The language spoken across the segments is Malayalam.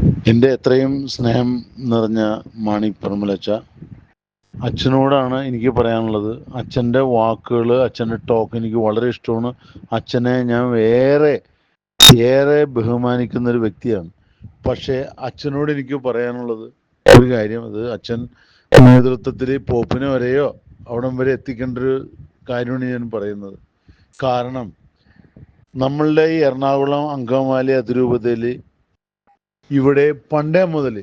എന്റെ എത്രയും സ്നേഹം നിറഞ്ഞ മാണി പെർമലച്ച അച്ഛനോടാണ് എനിക്ക് പറയാനുള്ളത്. അച്ഛന്റെ വാക്കുകൾ അച്ഛന്റെ ടോക്ക് എനിക്ക് വളരെ ഇഷ്ടമാണ്. അച്ഛനെ ഞാൻ ഏറെ ഏറെ ബഹുമാനിക്കുന്ന ഒരു വ്യക്തിയാണ്. പക്ഷേ അച്ഛനോട് എനിക്ക് പറയാനുള്ളത് ഒരു കാര്യം. അത് അച്ഛൻ നേതൃത്വത്തിൽ പോപ്പിനെ വരെയോ അവിടം വരെ എത്തിക്കേണ്ട ഒരു കാര്യമാണ് ഞാൻ പറയുന്നത്. കാരണം നമ്മളുടെ ഈ എറണാകുളം അങ്കമാലി അതിരൂപതയിൽ ഇവിടെ പണ്ടേ മുതൽ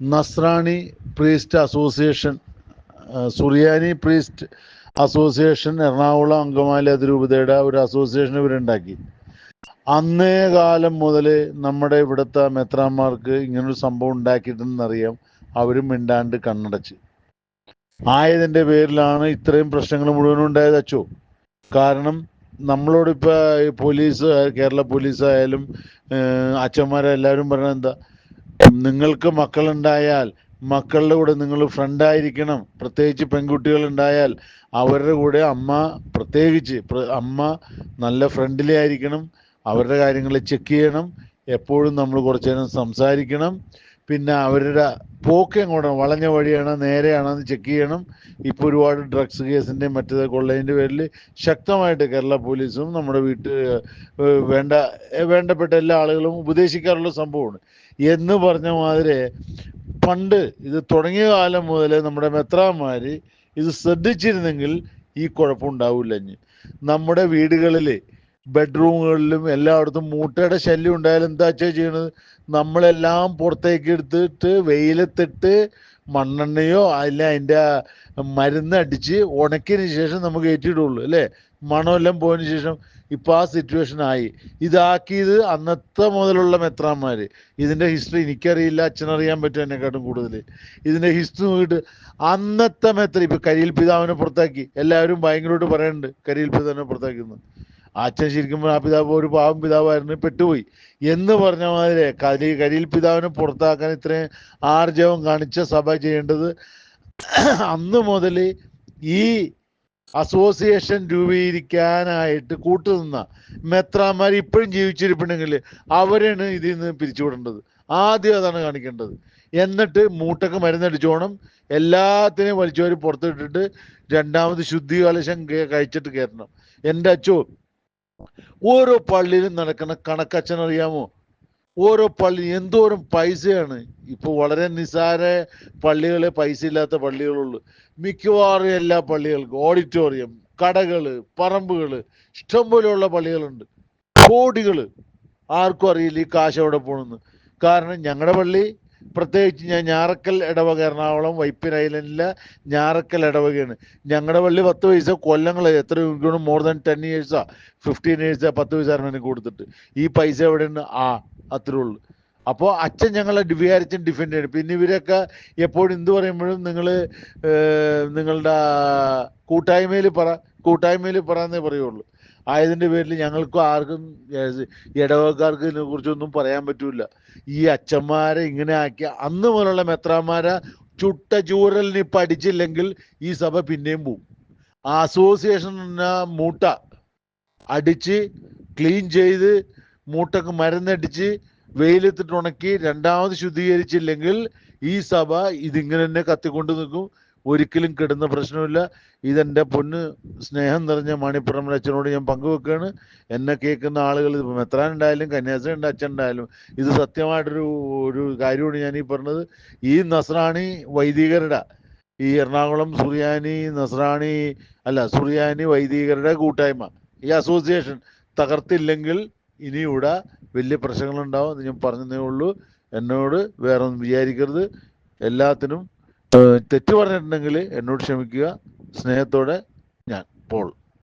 Nasrani priest association Suriyani priest association Ernakulam Angamaly അതിരൂപതയുടെ ഒരു അസോസിയേഷൻ ഇവരുണ്ടാക്കി. അന്നേ കാലം മുതൽ നമ്മുടെ ഇവിടുത്തെ മെത്രാന്മാർക്ക് ഇങ്ങനൊരു സംഭവം ഉണ്ടാക്കിയിട്ടുണ്ടെന്നറിയാം. അവരും മിണ്ടാണ്ട് കണ്ണടച്ച്. ആയതിന്റെ പേരിലാണ് ഇത്രയും പ്രശ്നങ്ങൾ മുഴുവനും ഉണ്ടായത് അച്ചോ. കാരണം നമ്മളോട് ഇപ്പൊ ഈ പോലീസ് കേരള പോലീസ് ആയാലും അച്ഛന്മാരെല്ലാവരും പറഞ്ഞത് എന്താ നിങ്ങൾക്ക് മക്കളുണ്ടായാൽ മക്കളുടെ കൂടെ നിങ്ങൾ ഫ്രണ്ടായിരിക്കണം പ്രത്യേകിച്ച് പെൺകുട്ടികൾ ഉണ്ടായാൽ അവരുടെ കൂടെ അമ്മ പ്രത്യേകിച്ച് അമ്മ നല്ല ഫ്രണ്ട്ലി ആയിരിക്കണം. അവരുടെ കാര്യങ്ങൾ ചെക്ക് ചെയ്യണം. എപ്പോഴും നമ്മൾ കുറച്ചു നേരം സംസാരിക്കണം. പിന്നെ അവരുടെ പോക്ക് എങ്ങോട്ടാണ്? വളഞ്ഞ വഴിയാണോ? നേരെയാണോ എന്ന് ചെക്ക് ചെയ്യണം. ഇപ്പോൾ ഒരുപാട് ഡ്രഗ്സ് കേസിന്റെയും മറ്റേത് കൊള്ളതിന്റെ പേരിൽ ശക്തമായിട്ട് കേരള പോലീസും നമ്മുടെ വീട്ട് വേണ്ട വേണ്ടപ്പെട്ട എല്ലാ ആളുകളും ഉപദേശിക്കാറുള്ള സംഭവമാണ്. എന്ന് പറഞ്ഞ മാതിരി പണ്ട് ഇത് തുടങ്ങിയ കാലം മുതൽ നമ്മുടെ മെത്രാന്മാർ ഇത് ശ്രദ്ധിച്ചിരുന്നെങ്കിൽ ഈ കുഴപ്പമുണ്ടാവില്ല ഇനി നമ്മുടെ വീടുകളിൽ ബെഡ്റൂമുകളിലും എല്ലായിടത്തും മൂട്ടയുടെ ശല്യം ഉണ്ടായാലും എന്താ വെച്ചാൽ ചെയ്യണത്? നമ്മളെല്ലാം പുറത്തേക്ക് എടുത്തിട്ട് വെയിലത്തിട്ട് മണ്ണെണ്ണയോ അല്ല അതിന്റെ മരുന്ന് അടിച്ച് ഉണക്കിയതിന് ശേഷം നമുക്ക് ഏറ്റിടുള്ളൂ അല്ലേ? മണമെല്ലാം പോയതിന് ശേഷം ഇപ്പം ആ സിറ്റുവേഷൻ ആയി. ഇതാക്കിയത് അന്നത്തെ മുതലുള്ള മെത്രാന്മാർ ഇതിന്റെ ഹിസ്റ്ററി എനിക്കറിയില്ല അച്ഛനറിയാൻ പറ്റും എന്നെക്കാട്ടും കൂടുതൽ ഇതിന്റെ ഹിസ്റ്ററി നോക്കിയിട്ട് അന്നത്തെ മെത്ര ഇപ്പം കരിയിൽ പിതാവിനെ പുറത്താക്കി. എല്ലാവരും ഭയങ്കരമായിട്ട് പറയുന്നുണ്ട് കരിയിൽ പിതാവിനെ പുറത്താക്കുന്നു അച്ഛൻ ശരിക്കും ആ പിതാവ് ഒരു പാവം പിതാവായിരുന്നു പെട്ടുപോയി. എന്ന് പറഞ്ഞ മാതിരി കരി കരിയിൽ പിതാവിനെ പുറത്താക്കാൻ ഇത്രയും ആർജവം കാണിച്ച സഭ ചെയ്യേണ്ടത് അന്ന് മുതൽ ഈ അസോസിയേഷൻ രൂപീകരിക്കാനായിട്ട് കൂട്ടുനിന്ന മെത്രാന്മാർ ഇപ്പോഴും ജീവിച്ചിരിപ്പുണ്ടെങ്കിൽ അവരാണ് ഇതിൽ നിന്ന് പിരിച്ചുവിടേണ്ടത്. ആദ്യം അതാണ് കാണിക്കേണ്ടത്. എന്നിട്ട് മൂട്ടക്ക് മരുന്നടിച്ചോണം. എല്ലാത്തിനെയും വലിച്ചോരി പുറത്തിട്ടിട്ട് രണ്ടാമത് ശുദ്ധി കലശം കഴിച്ചിട്ട് കയറണം. എന്റെ അച്ചോ ഓരോ പള്ളിയിലും നടക്കുന്ന കണക്കച്ഛൻ അറിയാമോ? ഓരോ പള്ളി എന്തോരം പൈസയാണ്. ഇപ്പൊ വളരെ നിസാര പള്ളികളെ പൈസ ഇല്ലാത്ത പള്ളികളുള്ളൂ. മിക്കവാറും എല്ലാ പള്ളികൾക്കും ഓഡിറ്റോറിയം കടകൾ പറമ്പുകൾ ഇഷ്ടംപോലെയുള്ള പള്ളികളുണ്ട്. കോടികൾ ആർക്കും അറിയില്ല ഈ കാശ് എവിടെ പോണെന്ന്. കാരണം ഞങ്ങളുടെ പള്ളി പ്രത്യേകിച്ച് ഞാൻ ഞാറക്കൽ ഇടവക എറണാകുളം വൈപ്പിൻ ഐലൻഡിലെ ഞാറക്കൽ ഇടവകയാണ് ഞങ്ങളുടെ പള്ളി പത്ത് പൈസ കൊല്ലങ്ങൾ എത്ര മോർ ദാൻ ടെൻ ഇയേഴ്സാ ഫിഫ്റ്റീൻ ഇയേഴ്സാ പത്ത് പൈസ എനിക്ക് കൊടുത്തിട്ട്. ഈ പൈസ എവിടെയാണ്? ആ അത്രേ ഉള്ളൂ. അപ്പോൾ അച്ഛൻ ഞങ്ങളെ വിചാരിച്ചും ഡിഫെൻഡ് ചെയ്യണം. പിന്നെ ഇവരൊക്കെ എപ്പോഴും എന്ത് പറയുമ്പോഴും നിങ്ങൾ നിങ്ങളുടെ കൂട്ടായ്മയിൽ പറ കൂട്ടായ്മയിൽ പറയാന്നേ പറയുള്ളൂ. ആയതിന്റെ പേരിൽ ഞങ്ങൾക്കും ആർക്കും ഇടവകക്കാർക്ക് ഇതിനെ കുറിച്ചൊന്നും പറയാൻ പറ്റൂല. ഈ അച്ഛന്മാരെ ഇങ്ങനെ ആക്കിയ അന്ന് മുതലുള്ള മെത്രാന്മാരെ ചുട്ട ചൂരലിന് പഠിച്ചില്ലെങ്കിൽ ഈ സഭ പിന്നെയും പോവും. അസോസിയേഷൻ മൂട്ട. അടിച്ച് ക്ലീൻ ചെയ്ത് മൂട്ടക്ക് മരുന്നടിച്ച് വെയിലത്തിട്ട് ഉണക്കി രണ്ടാമത് ശുദ്ധീകരിച്ചില്ലെങ്കിൽ ഈ സഭ ഇതിങ്ങനെ തന്നെ കത്തിക്കൊണ്ട് നിൽക്കും. ഒരിക്കലും കിടന്ന പ്രശ്നമില്ല ഇതെന്റെ പൊന്ന് സ്നേഹം നിറഞ്ഞ മണിപ്പുറം അച്ഛനോട് ഞാൻ പങ്കുവെക്കുകയാണ്. എന്നെ കേൾക്കുന്ന ആളുകൾ ഇപ്പം എത്രാനുണ്ടായാലും കന്യാസുണ്ട് അച്ഛനുണ്ടായാലും ഇത് സത്യമായിട്ടൊരു ഒരു കാര്യമാണ് ഞാൻ ഈ പറഞ്ഞത്. ഈ നസ്രാണി വൈദികരുടെ ഈ എറണാകുളം സുറിയാനി നസ്രാണി അല്ല സുറിയാനി വൈദികരുടെ കൂട്ടായ്മ ഈ അസോസിയേഷൻ തകർത്തില്ലെങ്കിൽ ഇനിയൂടെ വലിയ പ്രശ്നങ്ങളുണ്ടാവും ഞാൻ പറഞ്ഞതേ ഉള്ളൂ. എന്നോട് വേറെ ഒന്നും വിചാരിക്കരുത്. എല്ലാത്തിനും തെറ്റ് പറഞ്ഞിട്ടുണ്ടെങ്കിൽ എന്നോട് ക്ഷമിക്കുക. സ്നേഹത്തോടെ ഞാൻ പോൾ.